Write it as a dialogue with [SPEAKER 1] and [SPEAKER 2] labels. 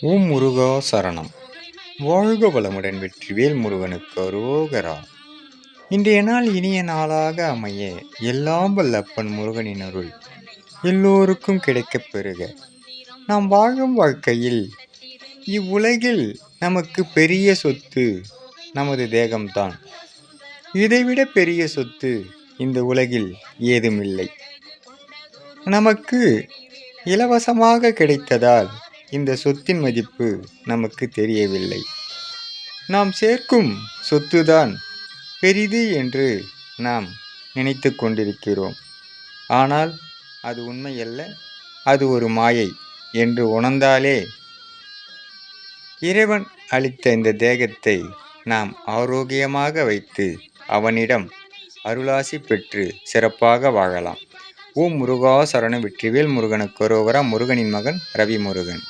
[SPEAKER 1] ஓம் முருகா சரணம். வாழ்க வளமுடன் வெற்றிவேல் முருகனுக்கு அரோகரா. இன்றைய நாள் இனிய நாளாக அமைய எல்லாம் வல்லப்பன் முருகனின் அருள் எல்லோருக்கும் கிடைக்கப் பெறுக. நாம் வாழும் வாழ்க்கையில் இவ்வுலகில் நமக்கு பெரிய சொத்து நமது தேகம்தான். இதைவிட பெரிய சொத்து இந்த உலகில் ஏதுமில்லை. நமக்கு இலவசமாக கிடைத்ததால் இந்த சொத்தின் மதிப்பு நமக்கு தெரியவில்லை. நாம் சேர்க்கும் சொத்துதான் பெரிது என்று நாம் நினைத்து கொண்டிருக்கிறோம். ஆனால் அது உண்மையல்ல அது ஒரு மாயை என்று உணர்ந்தாலே இறைவன் அளித்த இந்த தேகத்தை நாம் ஆரோக்கியமாக வைத்து அவனிடம் அருளாசி பெற்று சிறப்பாக வாழலாம். ஓம் முருகா சரண வெற்றிவேல் முருகனுக்கு ரோகரா முருகனின் மகன் ரவி முருகன்